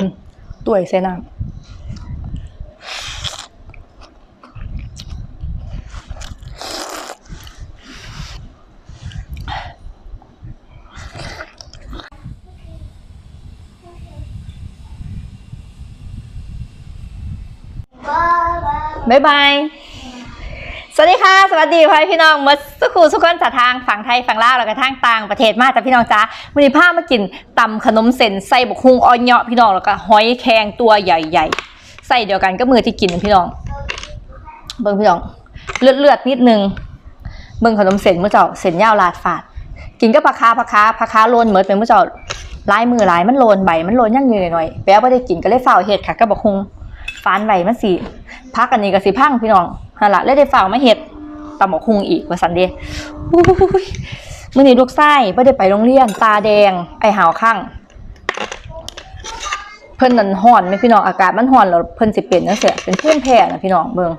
อืมตัวยเวัสดีค่ะ สวัสดีพ่อพี่น้องมดสุขูสุขคนจากทางฝั่งไทยฝั่งลาวแล้วก็ทางต่างประเทศมาจากพี่น้องจ้าวันนี้พามากินตำขนมเส้นใส่บกฮุงออนเนาะพี่น้องแล้วก็หอยแครงตัวใหญ่ๆใส่เดียวกันก็มือที่กินนะพี่น้อง เบิ่งพี่น้องเลือดเลือดนิดนึงเบิ่งขนมเส้นเมื่อเจ้าเส้นยาวลาดฝาด กินก็ผักคาผักคาผักคาโลนเหมือนเป็นเมื่อเจ้าลายมือลายมันโลนใบมันโลนยั่งยืนหน่อยๆแป๊บไม่ได้กินก็เลยฝ้าเห็ดค่ะก็บอกฮุง ฟานใบมันสีพักอันนี้ก็สิพังพี่น้องนั่นละเลยได้ฝ้าวมาเห็ดตำหมกคุงอีกว่าสันเดย์อุ้ยมื่อนี้ลูกไส้ไม่ได้ไปโรงเรียน ตาแดง ไอหาวข้างเพิ่นนั่นห่อนไหมพี่น้องอากาศมันห่อนแล้วเพิ่นสิเป็นนั่นเสียเป็นเพื่อนแพ้นะพี่น้องเบิ่ง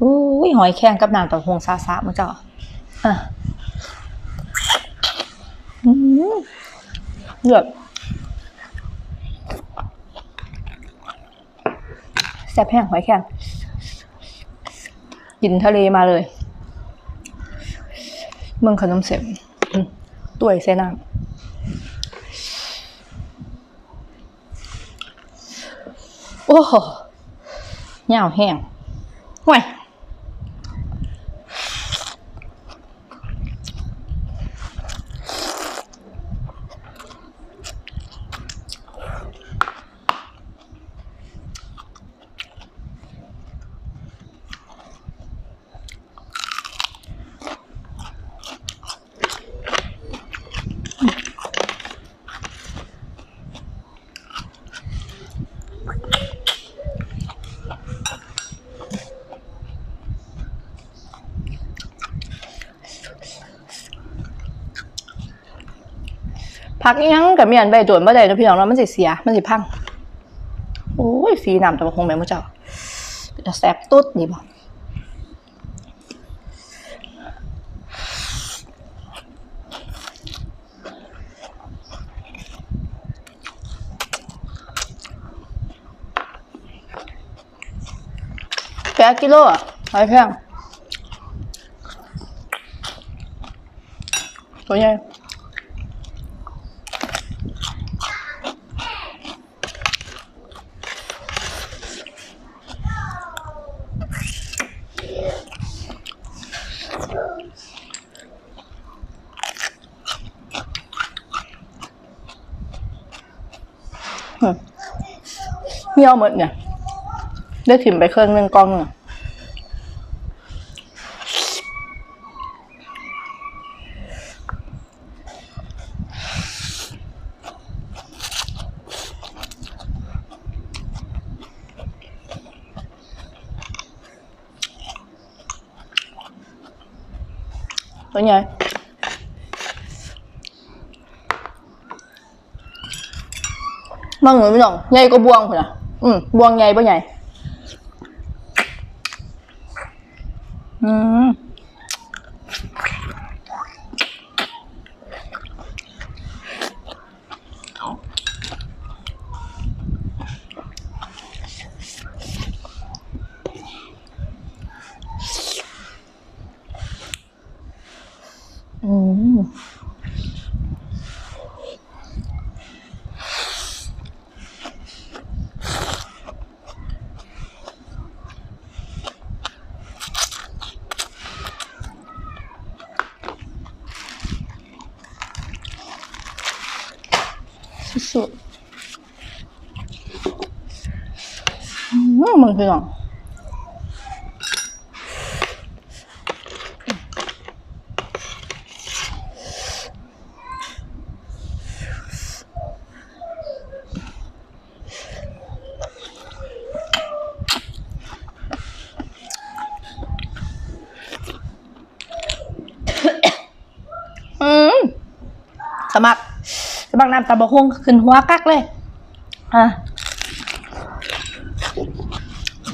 อุ้ยหอยแครงกับน้ำต้าหู้ซาซามื้อเจ้าอะเลือด แซ่บแห้งหอยแครงกินทะเลมาเลย เมืองขนมเส้นอืมตัวยเซน้ำโอ้โหเหงาแห้งห่วย พักยังกับเมียนใบตวนบ่ได้เนาะพี่น้องเนาะมันสิเสีย มันสิพัง โอ้ยสีน้ำแต่ว่าคงแม่นบ่เจ้าเป็นตาแซ่บตุ๊ดนี่บ่แปดกิโลอะหอยแพงตัวใหญ่ เหี่ยวหมดเนี่ย ได้ถิ่มไปเครื่องหนึ่งกล้องหนึ่ง บางหนูไม่ต้องใหญ่ก็บวงพุ่นอะ อืมบวงใหญ่ปะใหญ่อืมอืม สุดๆอื มมึงคือหรองอืมสมัครสมัครน้ำตาบะฮงขึ้นหัวกักเลย อะ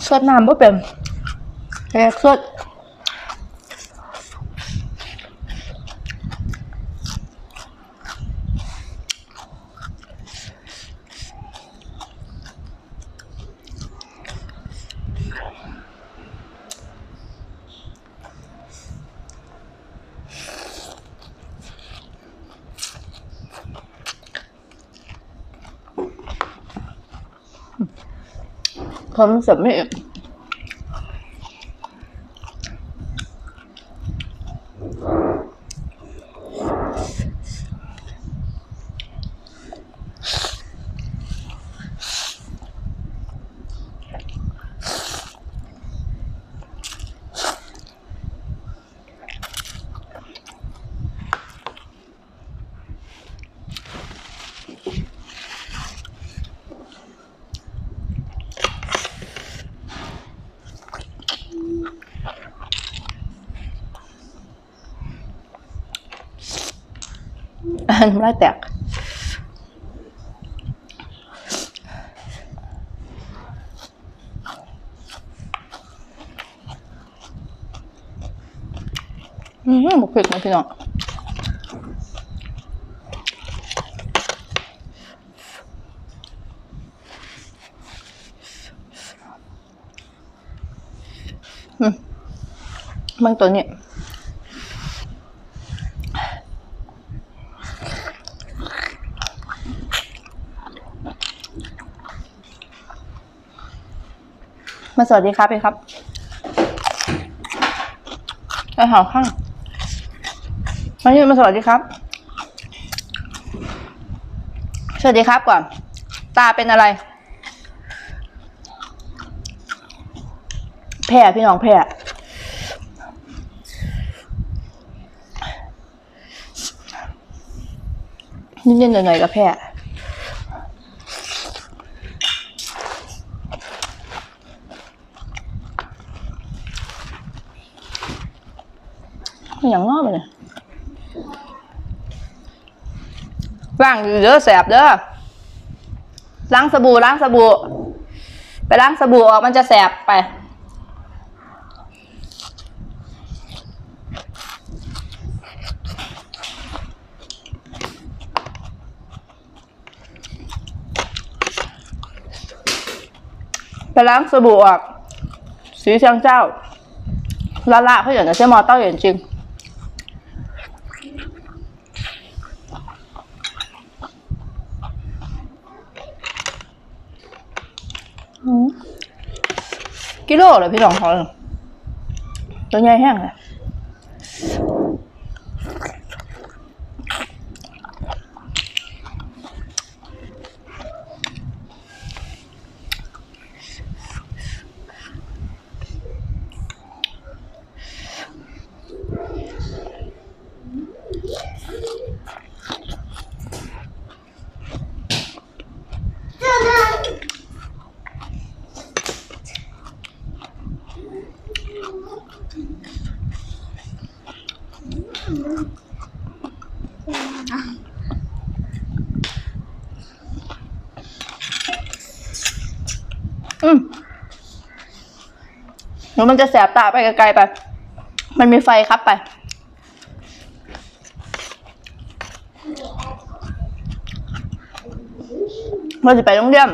สดน้ำไม่เป็นแอดความรู้สึกไม่เอ็ม น้ำลายแตกอืมบุกเผ็ดนะพี่น้องอืมมันตัวเนี้ มาสวัสดีครับเองครับไปหาข้างมายืนมาสวัสดีครับ สวัสดีครับก่อน ตาเป็นอะไร แพ้พี่น้องแพ้นิดๆหน่อยๆก็แพ้ อย่างงอกไปเลยว่างอยู่เด้อแสบเด้อล้างสบู่ล้างสบู่ไปล้างสบู่ออกมันจะแสบไปไปล้างสบู่ออกสีเชียงเจ้าละละเขาอย่างนี้ใช่มอเต้าอย่างจริง อืม กิโลเลยพี่น้องเขาเลยตัวใหญ่แห้งเลย เดี๋ยวมันจะแสบตาไปไกลๆไป มันมีไฟครับไปเราจะไปโรงเรียน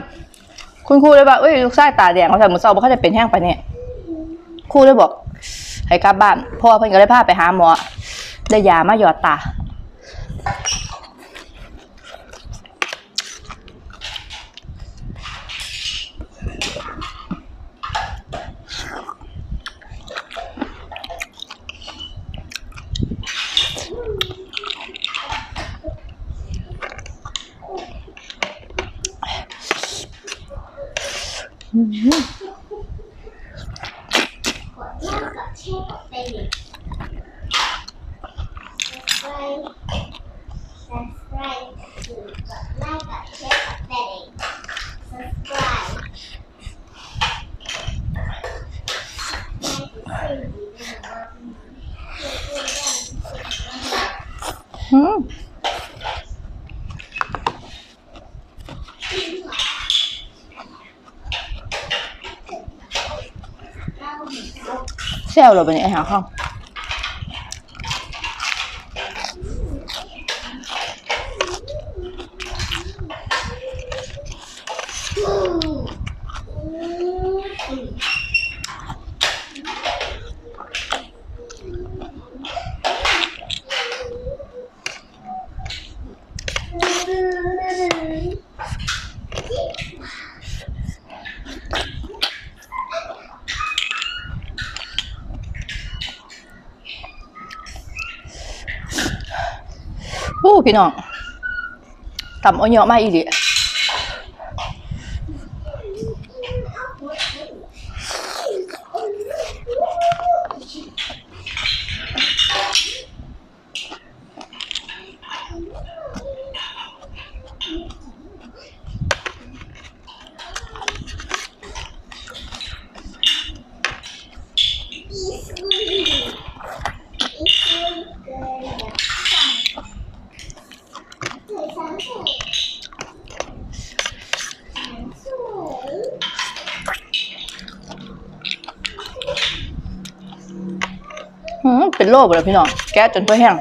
คุณครูเลยบอกเอ้ยลูกชายตาแดงเขาแต่หมือเศร้าบอกเขาจะเป็นแห้งไปเนี่ยครูเลยบอกให้กลับบ้านพ่อเพิ่นก็เลยพาไปหาหมอได้ยามาหยอดตา ဆက်ရလို့ပဲနေအဲ့ဟာဟောင်း พี่น้องต่ำเอยเยอะมากอีหลีย เป็นโรคเลยพี่น้อง แก้จนเพื่อแห้ง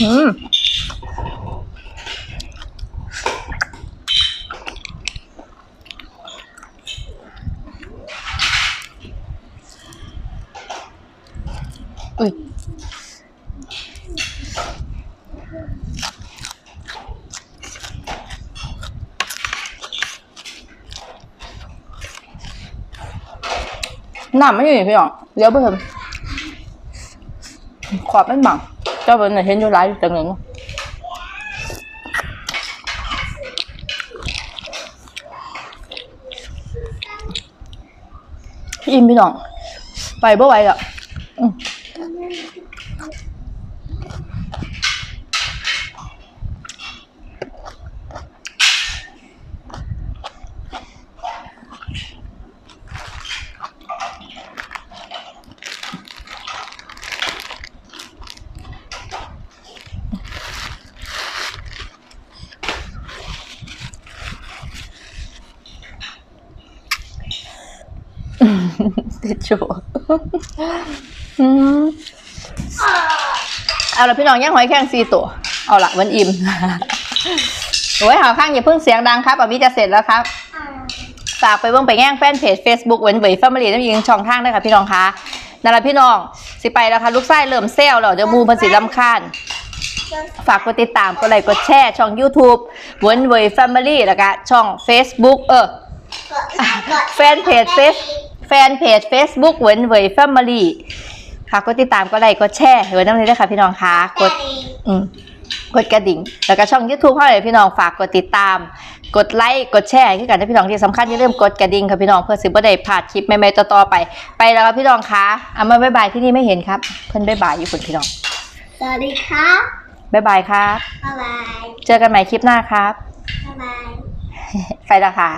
อืม อุ้ย น้ำไม่อยู่นี่พี่น้องเดี๋ยวเพิ่มขอบเป็นบังเจ้าเป็นเห็นอยู่หลายจังเลยเนาะอิ่มพี่น้องไปบ่ไหวแล้ว ติดชัวอืมเอาละพี่น้องย่างหอยแข้งซีตัว เอาละมันอิ่มโอ้ยหาข้างอย่าเพิ่งเสียงดังครับอามิจะเสร็จแล้วครับฝากไปเบิ่งไปแง่งแฟนเพจ Facebook เว้นเวยแฟมิลี่น้ำยิงช่องทางได้ค่ะพี่น้องคะนั่นแหละพี่น้อง สิไปแล้วค่ะลูกไส้เริ่มเซลแล้วเดี๋ยวมูมันสิลำคาญฝากกดติดตามกดไลค์กดแชร์ช่อง YouTube เว้นเวยแฟมิลี่แล้วก็ช่อง Facebook เออแฟนเพจเฟซ แฟนเพจ Facebook เว้นเวยแฟมิลี่ค่ะกดติดตามกดไลค์กดแชร์เว้นน้ำนี้ด้วยค่ะพี่น้องคะกดอืมกดกระดิ่ง แล้วก็ช่อง YouTube เข้าเลยพี่น้องฝากกดติดตาม กดไลค์กดแชร์ให้กันนะพี่น้องที่สำคัญอย่าลืมกดกระดิ่งค่ะพี่น้องเพื่อสิบ่ได้พลาดคลิปใหม่ๆต่อๆไป ไปแล้วครับพี่น้องคะเอามาบ๊ายบายที่นี่ไม่เห็นครับ เพื่อนบ๊ายบายอยู่คุณพี่น้องสวัสดีครับบ๊ายบายครับบ๊ายบายเจอกันใหม่คลิปหน้าครับบ๊ายบายไปแล้วค่ะ